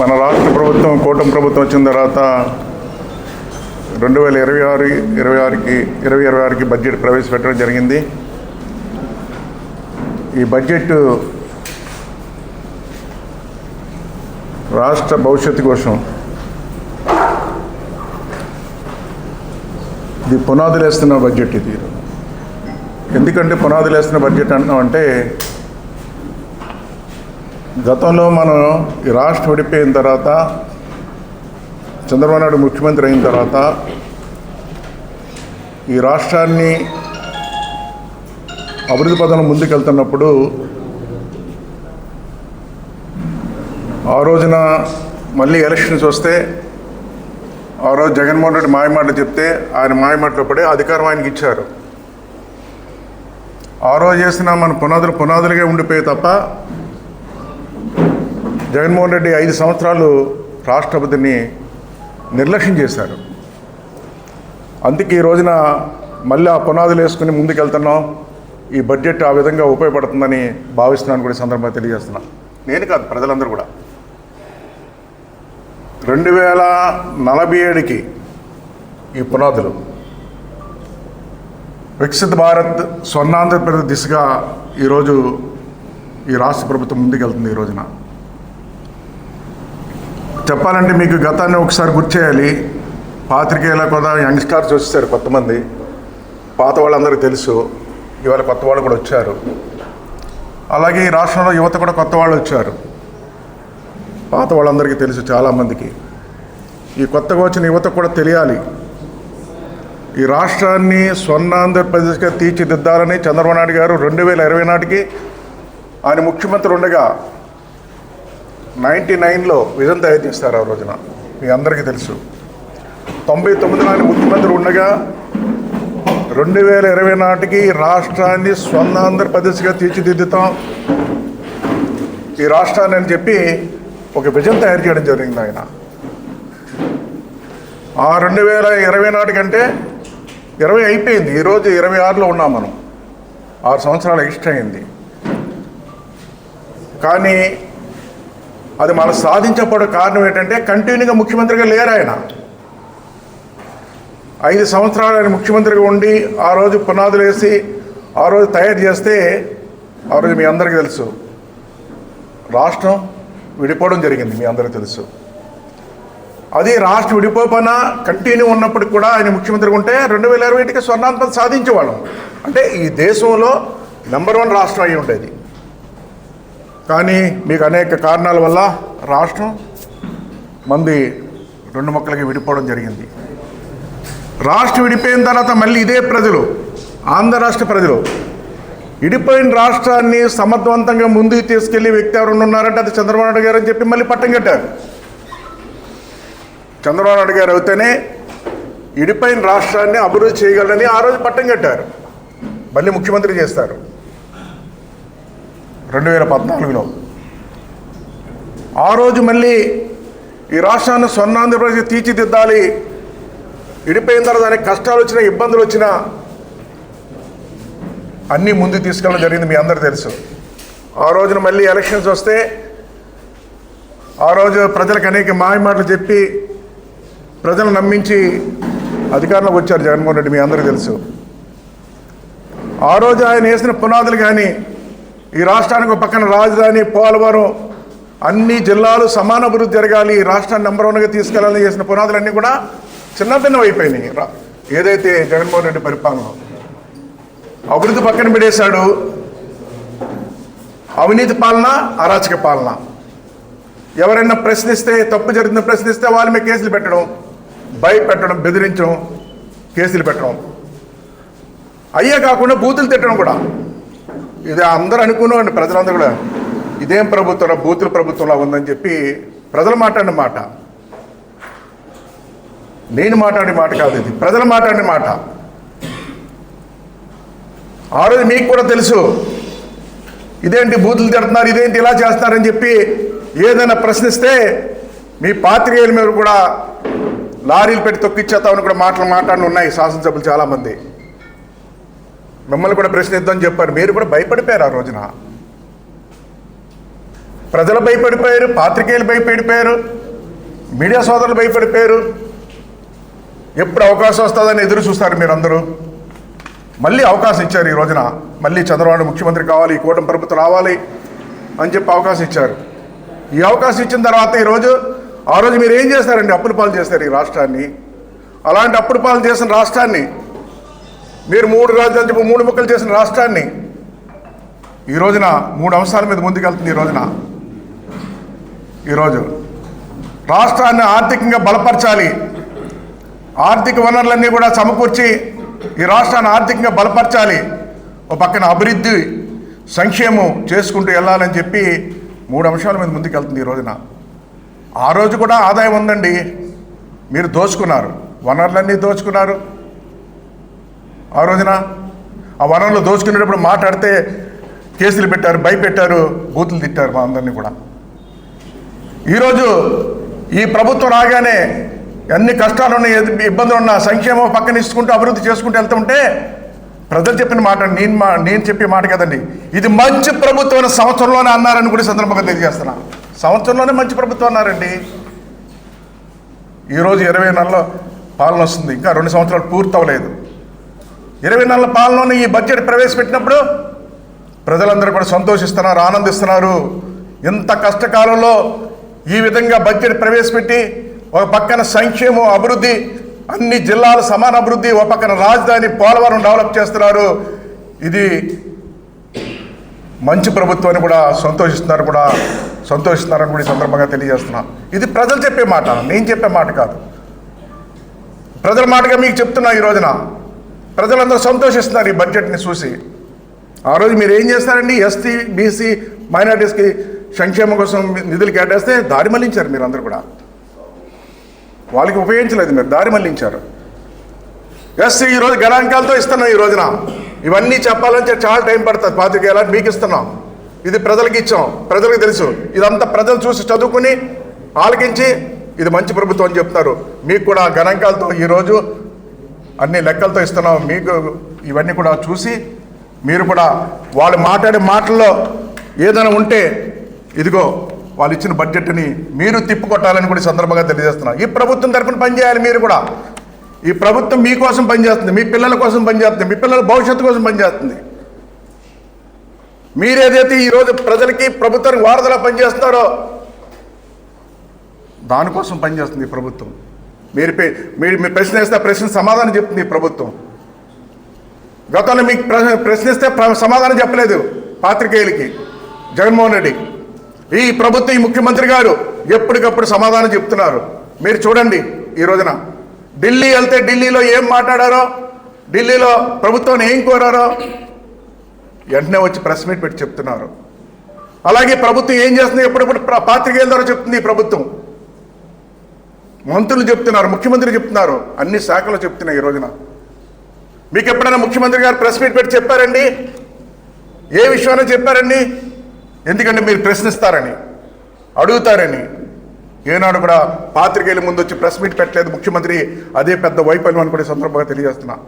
మన రాష్ట్ర ప్రభుత్వం కూటమి ప్రభుత్వం వచ్చిన తర్వాత రెండు వేల ఇరవై ఆరు ఇరవై ఆరుకి ఇరవై ఇరవై ఆరుకి బడ్జెట్ ప్రవేశపెట్టడం జరిగింది. ఈ బడ్జెట్ రాష్ట్ర భవిష్యత్తు కోసం ఇది పునాదులు వేస్తున్న బడ్జెట్ ఇది. ఎందుకంటే పునాదులు వేస్తున్న బడ్జెట్ అంటున్నాం అంటే గతంలో మనం ఈ రాష్ట్రం విడిపోయిన తర్వాత చంద్రబాబు నాయుడు ముఖ్యమంత్రి అయిన తర్వాత ఈ రాష్ట్రాన్ని అభివృద్ధి పదంలో ముందుకెళ్తున్నప్పుడు ఆ రోజున మళ్ళీ ఎలక్షన్స్ వస్తే ఆ రోజు జగన్మోహన్ రెడ్డి మాయమాటలు చెప్తే ఆయన మాయమాటలు పడి అధికారం ఆయనకి ఇచ్చారు. ఆ రోజు చేసిన మన పునాదులు పునాదులుగా ఉండిపోయి తప్ప జగన్మోహన్ రెడ్డి ఐదు సంవత్సరాలు రాష్ట్రపతిని నిర్లక్ష్యం చేశారు. అందుకే ఈ రోజున మళ్ళీ ఆ పునాదులు వేసుకుని ముందుకెళ్తున్నాం. ఈ బడ్జెట్ ఆ విధంగా ఉపయోగపడుతుందని భావిస్తున్నాను కూడా సందర్భంగా తెలియజేస్తున్నా. నేను కాదు ప్రజలందరూ కూడా. రెండు వేల నలభై ఏడుకి ఈ పునాదులు వికసిత భారత్ స్వర్ణాంధ్రప్రదేశ్ దిశగా ఈరోజు ఈ రాష్ట్ర ప్రభుత్వం ముందుకెళ్తుంది ఈ రోజున. చెప్పాలంటే మీకు గతాన్ని ఒకసారి గుర్తు చేయాలి. పాత్రికేయుల కూడా యంగ్స్టార్స్ వచ్చేసారు కొంతమంది. పాత వాళ్ళందరికీ తెలుసు. ఇవాళ కొత్త వాళ్ళు కూడా వచ్చారు. అలాగే ఈ రాష్ట్రంలో యువత కూడా కొత్త వాళ్ళు వచ్చారు. పాత వాళ్ళందరికీ తెలుసు చాలామందికి. ఈ కొత్తగా వచ్చిన యువత కూడా తెలియాలి. ఈ రాష్ట్రాన్ని స్వర్ణాంధ్రప్రదేశ్గా తీర్చిదిద్దాలని చంద్రబాబు నాయుడు గారు రెండు వేల ఇరవై నాటికి ఆయన ముఖ్యమంత్రి ఉండగా నైంటీ నైన్లో విజన్ తయారు చేస్తారు ఆ రోజున. మీ అందరికీ తెలుసు. తొంభై తొమ్మిది ఆయన ముఖ్యమంత్రి ఉండగా రెండు వేల ఇరవై నాటికి రాష్ట్రాన్ని స్వర్ణాంధ్రప్రదేశ్గా తీర్చిదిద్దుతాం. ఈ రాష్ట్రాన్ని అని చెప్పి ఒక విజన్ తయారు చేయడం జరిగింది ఆయన. ఆ రెండు వేల ఇరవై నాటికంటే ఇరవై అయిపోయింది. ఈరోజు ఇరవై ఆరులో ఉన్నాం మనం. ఆరు సంవత్సరాలు ఎక్స్ట్రా అయింది. కానీ అది మనం సాధించబడే కారణం ఏంటంటే కంటిన్యూగా ముఖ్యమంత్రిగా లేరు ఆయన. ఐదు సంవత్సరాలు ఆయన ముఖ్యమంత్రిగా ఉండి ఆ రోజు పునాదులు వేసి ఆ రోజు తయారు చేస్తే ఆ రోజు మీ అందరికీ తెలుసు. రాష్ట్రం విడిపోవడం జరిగింది మీ అందరికీ తెలుసు. అది రాష్ట్రం విడిపోయినా కంటిన్యూ ఉన్నప్పటికి కూడా ఆయన ముఖ్యమంత్రిగా ఉంటే రెండు వేల ఇరవై ఒకటికి స్వర్ణాంతం సాధించేవాళ్ళం. అంటే ఈ దేశంలో నెంబర్ వన్ రాష్ట్రం అయి ఉండేది. కానీ మీకు అనేక కారణాల వల్ల రాష్ట్రం మంది రెండు మొక్కలకి విడిపోవడం జరిగింది. రాష్ట్రం విడిపోయిన తర్వాత మళ్ళీ ఇదే ప్రజలు ఆంధ్ర రాష్ట్ర ప్రజలు. విడిపోయిన రాష్ట్రాన్ని సమర్థవంతంగా ముందుకు తీసుకెళ్ళి వ్యక్తి ఎవరు ఉన్నారంటే అది చంద్రబాబు నాయుడు గారు అని చెప్పి మళ్ళీ పట్టం కట్టారు. చంద్రబాబు నాయుడు గారు అయితేనే ఇడిపోయిన రాష్ట్రాన్ని అభివృద్ధి చేయగలరని ఆ రోజు పట్టం కట్టారు. మళ్ళీ ముఖ్యమంత్రి చేస్తారు. రెండు వేల పద్నాలుగులో ఆ రోజు మళ్ళీ ఈ రాష్ట్రాన్ని స్వర్ణాంధ్రప్రదేశ్ తీర్చిదిద్దాలి విడిపోయిన తర్వాత దానికి కష్టాలు వచ్చినా ఇబ్బందులు వచ్చినా అన్నీ ముందుకు తీసుకెళ్ళడం జరిగింది మీ అందరూ తెలుసు. ఆ రోజున మళ్ళీ ఎలక్షన్స్ వస్తే ఆ రోజు ప్రజలకు అనేక మాయమాటలు చెప్పి ప్రజలు నమ్మించి అధికారంలోకి వచ్చారు జగన్మోహన్ రెడ్డి మీ అందరికీ తెలుసు. ఆ రోజు ఆయన వేసిన పునాదులు కానీ ఈ రాష్ట్రానికి పక్కన రాజధాని పోలవరం అన్ని జిల్లాలు సమాన అభివృద్ధి జరగాలి. ఈ రాష్ట్రాన్ని నెంబర్ వన్గా తీసుకెళ్ళాలని చేసిన పునాదులన్నీ కూడా చిన్నభిన్నం అయిపోయినాయి. రా- ఏదైతే జగన్మోహన్ రెడ్డి పరిపాలన అభివృద్ధి పక్కన పెడేశాడు అవినీతి పాలన అరాచక పాలన. ఎవరైనా ప్రశ్నిస్తే తప్పు జరిగిందని ప్రశ్నిస్తే వాళ్ళ మీద కేసులు పెట్టడం భయపెట్టడం బెదిరించడం కేసులు పెట్టడం. అయ్యే కాకుండా బూతులు తిట్టడం కూడా. ఇది అందరూ అనుకున్నామండి ప్రజలందరూ కూడా. ఇదేం ప్రభుత్వం బూతుల ప్రభుత్వంలా ఉందని చెప్పి ప్రజలు మాట్లాడిన మాట. నేను మాట్లాడిన మాట కాదు ఇది. ప్రజలు మాట్లాడిన మాట. ఆ రోజు మీకు కూడా తెలుసు. ఇదేంటి బూతులు తిడుతున్నారు ఇదేంటి ఇలా చేస్తున్నారని చెప్పి ఏదైనా ప్రశ్నిస్తే మీ పాత్రికేయుల మీద కూడా లారీలు పెట్టి తొక్కిచ్చేస్తామని కూడా మాటలు మాట్లాడి ఉన్నాయి శాసనసభ్యులు చాలామంది. మిమ్మల్ని కూడా ప్రశ్నిద్దామని చెప్పారు. మీరు కూడా భయపడిపోయారు ఆ రోజున. ప్రజలు భయపడిపోయారు పాత్రికేయులు భయపడిపోయారు మీడియా సోదరులు భయపడిపోయారు. ఎప్పుడు అవకాశం వస్తుందని ఎదురు చూస్తారు మీరందరూ. మళ్ళీ అవకాశం ఇచ్చారు ఈ రోజున. మళ్ళీ చంద్రబాబు ముఖ్యమంత్రి కావాలి ఈ కూటమి ప్రభుత్వం రావాలి అని చెప్పి అవకాశం ఇచ్చారు. ఈ అవకాశం ఇచ్చిన తర్వాత ఈరోజు ఆ రోజు మీరు ఏం చేస్తారండి? అప్పుల పాలు చేస్తారు ఈ రాష్ట్రాన్ని. అలాంటి అప్పుల పాలు చేసిన రాష్ట్రాన్ని మీరు మూడు రాజ్యాలు చెప్పి మూడు ముక్కలు చేసిన రాష్ట్రాన్ని ఈ రోజున మూడు అంశాల మీద ముందుకెళ్తుంది ఈ రోజున. ఈరోజు రాష్ట్రాన్ని ఆర్థికంగా బలపరచాలి. ఆర్థిక వనరులన్నీ కూడా సమకూర్చి ఈ రాష్ట్రాన్ని ఆర్థికంగా బలపరచాలి. ఒక పక్కన అభివృద్ధి సంక్షేమం చేసుకుంటూ వెళ్ళాలని చెప్పి మూడు అంశాల మీద ముందుకెళ్తుంది ఈ రోజున. ఆ రోజు కూడా ఆదాయం ఉందండి. మీరు దోచుకున్నారు. వనరులన్నీ దోచుకున్నారు. ఆ రోజున ఆ వనరులు దోచుకునేటప్పుడు మాట్లాడితే కేసులు పెట్టారు భయపెట్టారు బూతులు తిట్టారు మా అందరినీ కూడా. ఈరోజు ఈ ప్రభుత్వం రాగానే ఎన్ని కష్టాలు ఉన్నాయి ఇబ్బందులు ఉన్నా సంక్షేమం పక్కన ఇచ్చుకుంటూ అభివృద్ధి చేసుకుంటూ వెళ్తుంటే ప్రజలు చెప్పిన మాట నేను మా నేను చెప్పే మాట కదండి. ఇది మంచి ప్రభుత్వం సంవత్సరంలోనే అన్నారని కూడా సందర్భంగా తెలియజేస్తున్నా. సంవత్సరంలోనే మంచి ప్రభుత్వం అన్నారండి. ఈరోజు ఇరవై నెలల పాలన వస్తుంది. ఇంకా రెండు సంవత్సరాలు పూర్తి అవ్వలేదు ఇరవై నెలల పాలనలోనే ఈ బడ్జెట్ ప్రవేశపెట్టినప్పుడు ప్రజలందరూ కూడా సంతోషిస్తున్నారు ఆనందిస్తున్నారు. ఇంత కష్టకాలంలో ఈ విధంగా బడ్జెట్ ప్రవేశపెట్టి ఒక పక్కన సంక్షేమం అభివృద్ధి అన్ని జిల్లాల సమాన అభివృద్ధి ఒక పక్కన రాజధాని పోలవరం డెవలప్ చేస్తున్నారు. ఇది మంచి ప్రభుత్వాన్ని కూడా సంతోషిస్తున్నారు కూడా సంతోషిస్తున్నారని కూడా ఈ సందర్భంగా తెలియజేస్తున్నాం. ఇది ప్రజలు చెప్పే మాట నేను చెప్పే మాట కాదు. ప్రజల మాటగా మీకు చెప్తున్నా ఈ రోజున. ప్రజలందరూ సంతోషిస్తున్నారు ఈ బడ్జెట్ని చూసి. ఆ రోజు మీరు ఏం చేస్తారండి? ఎస్టీ బీసీ మైనార్టీస్కి సంక్షేమం కోసం నిధులు కేటాయిస్తే దారి మళ్ళించారు మీరు అందరూ కూడా. వాళ్ళకి ఉపయోగించలేదు మీరు దారి మళ్ళించారు. ఎస్సీ ఈరోజు గణాంకాలతో ఇస్తున్నాం ఈ రోజున. ఇవన్నీ చెప్పాలంటే చాలా టైం పడుతుంది. పాతికేయాలని మీకు ఇస్తున్నాం. ఇది ప్రజలకు ఇచ్చాం. ప్రజలకు తెలుసు. ఇదంతా ప్రజలు చూసి చదువుకుని ఆలకించి ఇది మంచి ప్రభుత్వం అని చెప్తారు. మీకు కూడా గణాంకాలతో ఈరోజు అన్ని లెక్కలతో ఇస్తున్నాం మీకు ఇవన్నీ కూడా చూసి మీరు కూడా వాళ్ళు మాట్లాడే మాటల్లో ఏదైనా ఉంటే ఇదిగో వాళ్ళు ఇచ్చిన బడ్జెట్ని మీరు తిప్పుకొట్టాలని కూడా సందర్భంగా తెలియజేస్తున్నాం. ఈ ప్రభుత్వం తరఫున పనిచేయాలి మీరు కూడా. ఈ ప్రభుత్వం మీకోసం పనిచేస్తుంది. మీ పిల్లల కోసం పనిచేస్తుంది. మీ పిల్లల భవిష్యత్తు కోసం పనిచేస్తుంది. మీరేదైతే ఈరోజు ప్రజలకి ప్రభుత్వానికి వారధలా పనిచేస్తున్నారో దానికోసం పనిచేస్తుంది ఈ ప్రభుత్వం. మీరు మీరు మీరు ప్రశ్న వేస్తే ప్రశ్న సమాధానం చెప్తుంది ప్రభుత్వం. గతంలో మీకు ప్రశ్న ప్రశ్నిస్తే ప్ర- సమాధానం చెప్పలేదు పాత్రికేయులకి. జగన్మోహన్ రెడ్డి. ఈ ప్రభుత్వం ఈ ముఖ్యమంత్రి గారు ఎప్పటికప్పుడు సమాధానం చెప్తున్నారు. మీరు చూడండి ఈ రోజున. ఢిల్లీ వెళ్తే ఢిల్లీలో ఏం మాట్లాడారో ఢిల్లీలో ప్రభుత్వాన్ని ఏం కోరారో వెంటనే వచ్చి ప్రెస్ మీట్ పెట్టి చెప్తున్నారు. అలాగే ప్రభుత్వం ఏం చేస్తుంది? ఎప్పుడప్పుడు పాత్రికేయుల ద్వారా చెప్తుంది ప్రభుత్వం. మంత్రులు చెప్తున్నారు ముఖ్యమంత్రి చెప్తున్నారు. అన్ని శాఖలు చెప్తున్నాయి ఈ రోజున. మీకు ఎప్పుడైనా ముఖ్యమంత్రి గారు ప్రెస్ మీట్ పెట్టి చెప్పారండి? ఏ విషయమైనా చెప్పారండి? ఎందుకంటే మీరు ప్రశ్నిస్తారని అడుగుతారని. ఏనాడు కూడా పాత్రికేయుల ముందు వచ్చి ప్రెస్ మీట్ పెట్టలేదు ముఖ్యమంత్రి. అదే పెద్ద వైఫల్యం అని కూడా సందర్భంగా తెలియజేస్తున్నా.